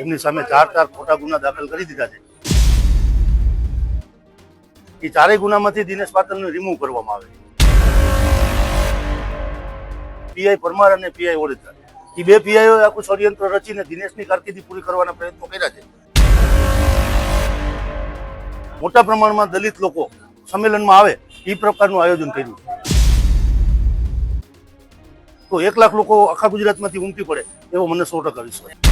એમની સામે ચાર ચાર ખોટા ગુના દાખલ કરી દીધા છે. એ ચારેય ગુનામાંથી દિનેશ પાટલને રિમૂવ કરવામાં આવે પીઆઈ પરમાર અને પીઆઈ ઓડેદરા એ બે પીઆઈઓ આખું ષડયંત્ર રચીને દિનેશની કારકિર્દી પૂરી કરવાના પ્રયત્નો કર્યા છે. મોટા પ્રમાણમાં દલિત લોકો સંમેલનમાં આવે એ પ્રકારનું આયોજન કર્યું તો એક લાખ લોકો આખા ગુજરાતમાંથી ઉમટી પડે એવો મને સો ટકા વિશ્વાસ.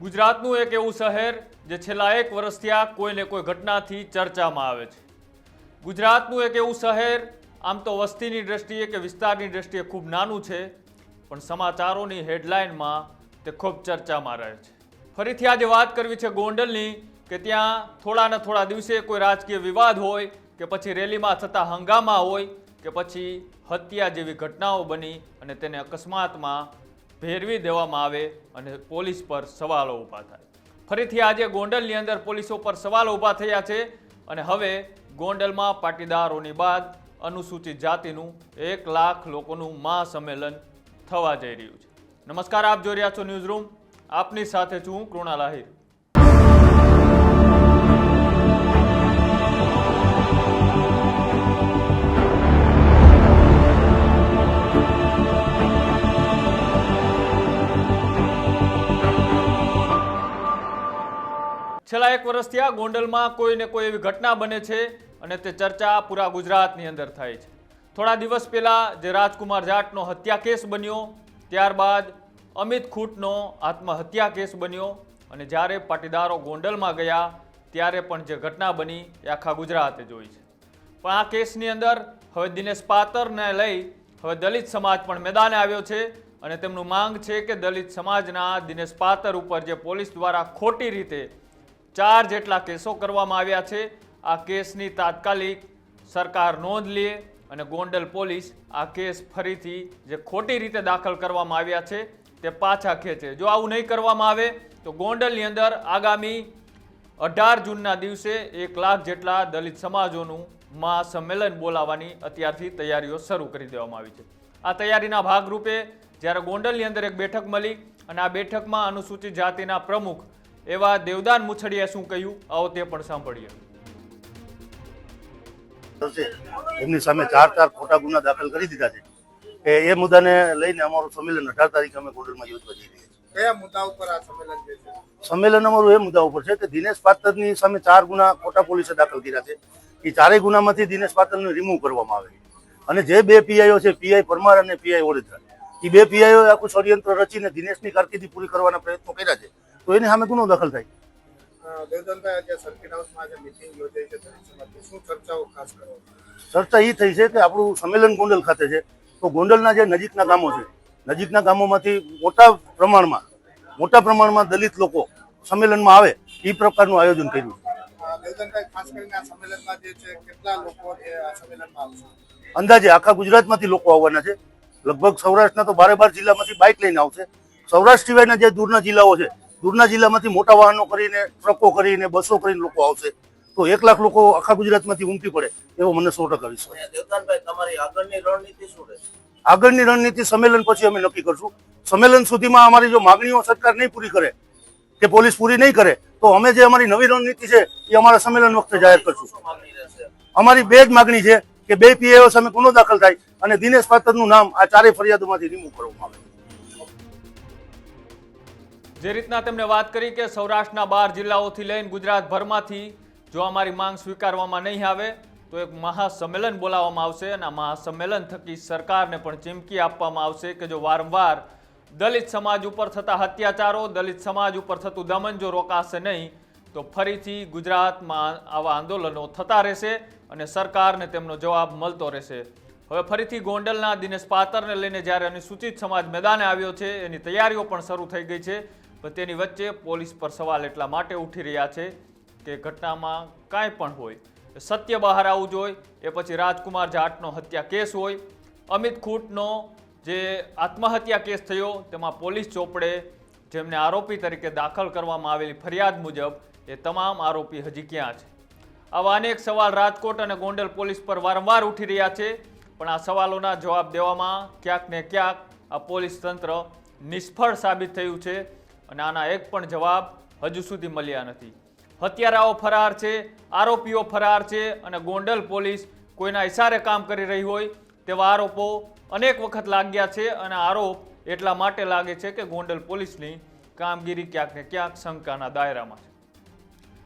ગુજરાતનું એક એવું શહેર જે છેલ્લા એક વર્ષથી આ કોઈને કોઈ ઘટનાથી ચર્ચામાં આવે છે. ગુજરાતનું એક એવું શહેર, આમ તો વસ્તીની દ્રષ્ટિએ કે વિસ્તારની દ્રષ્ટિએ ખૂબ નાનું છે, પણ સમાચારોની હેડલાઇનમાં તે ખૂબ ચર્ચામાં રહે છે. ફરીથી આજે વાત કરવી છે ગોંડલની, કે ત્યાં થોડા ને થોડા દિવસે કોઈ રાજકીય વિવાદ હોય, કે પછી રેલીમાં થતા હંગામા હોય, કે પછી હત્યા જેવી ઘટનાઓ બની અને તેને અકસ્માતમાં ભેરવી દેવામાં આવે અને પોલીસ પર સવાલો ઊભા થાય. ફરીથી આજે ગોંડલની અંદર પોલીસો પર સવાલો ઊભા થયા છે અને હવે ગોંડલમાં પાટીદારોની બાદ અનુસૂચિત જાતિનું એક લાખ લોકોનું મહાસંમેલન થવા જઈ રહ્યું છે. નમસ્કાર, આપ જોઈ રહ્યા છો ન્યૂઝ રૂમ. આપની સાથે છું હું કૃણાલ આહિર. છેલ્લા એક વર્ષથી આ ગોંડલમાં કોઈ ને કોઈ એવી ઘટના બને છે અને તે ચર્ચા પૂરા ગુજરાતની અંદર થાય છે. થોડા દિવસ પહેલાં જે રાજકુમાર જાટનો હત્યા કેસ બન્યો, ત્યારબાદ અમિત ખૂટનો આત્મહત્યા કેસ બન્યો અને જ્યારે પાટીદારો ગોંડલમાં ગયા, ત્યારે પણ જે ઘટના બની એ આખા ગુજરાતે જોઈ છે. પણ આ કેસની અંદર હવે દિનેશ પાતરને લઈ હવે દલિત સમાજ પણ મેદાને આવ્યો છે અને તેમનું માંગ છે કે દલિત સમાજના દિનેશ પાતર ઉપર જે પોલીસ દ્વારા ખોટી રીતે ચાર જેટલા કેસો કરવામાં આવ્યા છે. આ કેસની તાત્કાલિક સરકાર નોંધ લે અને ગોંડલ પોલીસ આ કેસ ફરીથી જે ખોટી રીતે દાખલ કરવામાં આવ્યા છે તે પાછા ખેંચે. જો આવું નહીં કરવામાં આવે, તો ગોંડલની અંદર આગામી અઢાર જૂનના દિવસે એક લાખ જેટલા દલિત સમાજોનું મહાસંમેલન બોલાવવાની અત્યારથી તૈયારીઓ શરૂ કરી દેવામાં આવી છે. આ તૈયારીના ભાગરૂપે જ્યારે ગોંડલની અંદર એક બેઠક મળી અને આ બેઠકમાં અનુસૂચિત જાતિના પ્રમુખ એવા દેવદાન મુછડીએ શું કહ્યું? આવો તે પણ સાંભળીએ. એમની સામે ચાર ચાર ખોટા ગુના દાખલ કરી દીધા છે. કે એ મુદ્દાને લઈને અમારું સંમેલન અઢાર તારીખે અમે ગોંડલમાં યોજવા જઈ રહ્યા છીએ. કયા મુદ્દા ઉપર આ સંમેલન જે છે? સંમેલન અમારું એ મુદ્દા ઉપર છે કે દિનેશ પાત્રની સામે ચાર ગુના ખોટા પોલીસે દાખલ કર્યા છે. એ ચારેય ગુનામાંથી દિનેશ પાત્રને રિમૂવ કરવામાં આવે અને જે બે પીઆઈઓ છે પીઆઈ પરમાર અને પીઆઈ ઓડેદરા એ બે પીઆઈઓ આખું ષડયંત્ર રચીને દિનેશની કારકિર્દી પૂરી કરવાના પ્રયત્નો કર્યા છે. તો એની સામે ગુનો દાખલ થાય. ચર્ચા એ થઈ છે કે આપણું સંમેલન ગોંડલ ખાતે છે. તો ગોંડલના જે નજીકના ગામો છે નજીકના ગામોમાંથી મોટા પ્રમાણમાં મોટા પ્રમાણમાં દલિત લોકો સંમેલનમાં આવે એ પ્રકારનું આયોજન કર્યું અંદાજે આખા ગુજરાતમાંથી લોકો આવવાના છે. લગભગ સૌરાષ્ટ્રના તો બારે બાર જિલ્લામાંથી બાઇક લઈને આવશે. સૌરાષ્ટ્ર સિવાયના જે દૂરના જિલ્લાઓ છે દૂરના જિલ્લામાંથી મોટા વાહનો કરીને ટ્રકો કરીને બસો કરીને લોકો આવશે. તો એક લાખ લોકો આખા ગુજરાતમાંથી ઉમટી પડે એવો મને સો ટકા વિશ્વાસ. તમારી આગળની રણનીતિ શું રહેશે? આગળની રણનીતિ સંમેલન પછી અમે નક્કી કરશું. સંમેલન સુધીમાં અમારી જો માગણીઓ સરકાર નહીં પૂરી કરે કે પોલીસ પૂરી નહીં કરે તો અમે જે અમારી નવી રણનીતિ છે એ અમારા સંમેલન વખતે જાહેર કરશું. અમારી બે જ માગણી છે કે બે પીએઓ સામે ગુનો દાખલ થાય અને દિનેશ પાત્રનું નામ આ ચારેય ફરિયાદોમાંથી રિમૂવ કરવામાં આવે. જે રીતના તેમણે વાત કરી કે સૌરાષ્ટ્રના બાર જિલ્લાઓથી લઈને ગુજરાતભરમાંથી જો અમારી માંગ સ્વીકારવામાં નહીં આવે, તો એક મહાસંમેલન બોલાવવામાં આવશે અને આ મહાસંમેલન થકી સરકારને પણ ચીમકી આપવામાં આવશે કે જો વારંવાર દલિત સમાજ ઉપર થતા અત્યાચારો, દલિત સમાજ ઉપર થતું દમન જો રોકાશે નહીં, તો ફરીથી ગુજરાતમાં આવા આંદોલનો થતા રહેશે અને સરકારને તેમનો જવાબ મળતો રહેશે. હવે ફરીથી ગોંડલના દિનેશ પાતરને લઈને જ્યારે અનુસૂચિત સમાજ મેદાને આવ્યો છે, એની તૈયારીઓ પણ શરૂ થઈ ગઈ છે. પણ તેની વચ્ચે પોલીસ પર સવાલ એટલા માટે ઉઠી રહ્યા છે કે ઘટનામાં કાંઈ પણ હોય. સત્ય બહાર આવવું જોઈએ, એ પછી રાજકુમાર જાટનો હત્યા કેસ હોય, અમિત ખૂટનો જે આત્મહત્યા કેસ થયો, તેમાં પોલીસ ચોપડે જેમને આરોપી તરીકે દાખલ કરવામાં આવેલી ફરિયાદ મુજબ, એ તમામ આરોપી હજી ક્યાં છે? આવા અનેક સવાલ રાજકોટ અને ગોંડલ પોલીસ પર વારંવાર ઉઠી રહ્યા છે, પણ આ સવાલોના જવાબ દેવામાં ક્યાંક ને ક્યાંક આ પોલીસ તંત્ર નિષ્ફળ સાબિત થયું છે અને આના એક પણ જવાબ હજુ સુધી મળ્યા નથી. હત્યારાઓ ફરાર છે, આરોપીઓ ફરાર છે અને ગોંડલ પોલીસ કોઈના ઇશારે કામ કરી રહી હોય તેવા આરોપો અનેક વખત લાગ્યા છે અને આરોપ એટલા માટે લાગે છે કે ગોંડલ પોલીસની કામગીરી ક્યાંક ને ક્યાંક શંકાના દાયરામાં છે.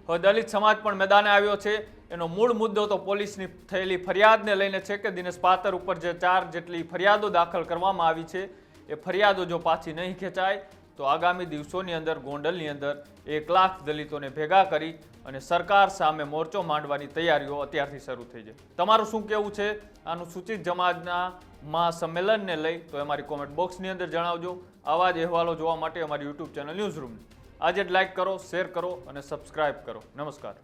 હવે દલિત સમાજ પણ મેદાને આવ્યો છે. એનો મૂળ મુદ્દો તો પોલીસની થયેલી ફરિયાદને લઈને છે કે દિનેશ પાતર ઉપર જે ચાર જેટલી ફરિયાદો દાખલ કરવામાં આવી છે, એ ફરિયાદો જો પાછી નહીં ખેંચાય તો આગામી દિવસોની અંદર, ગોંડલની અંદર એક લાખ દલિતોને ભેગા કરી અને સરકાર સામે મોરચો માંડવાની તૈયારીઓ અત્યારથી શરૂ થઈ જાય તમારું શું કહેવું છે? આનું સૂચિત સમાજના મહાસંમેલનને લઈ તો અમારી કોમેન્ટ બોક્સની અંદર જણાવજો. આવા જ અહેવાલો જોવા માટે અમારી યુટ્યુબ ચેનલ ન્યૂઝ રૂમ આજે જ લાઇક કરો શેર કરો અને સબસ્ક્રાઇબ કરો. નમસ્કાર.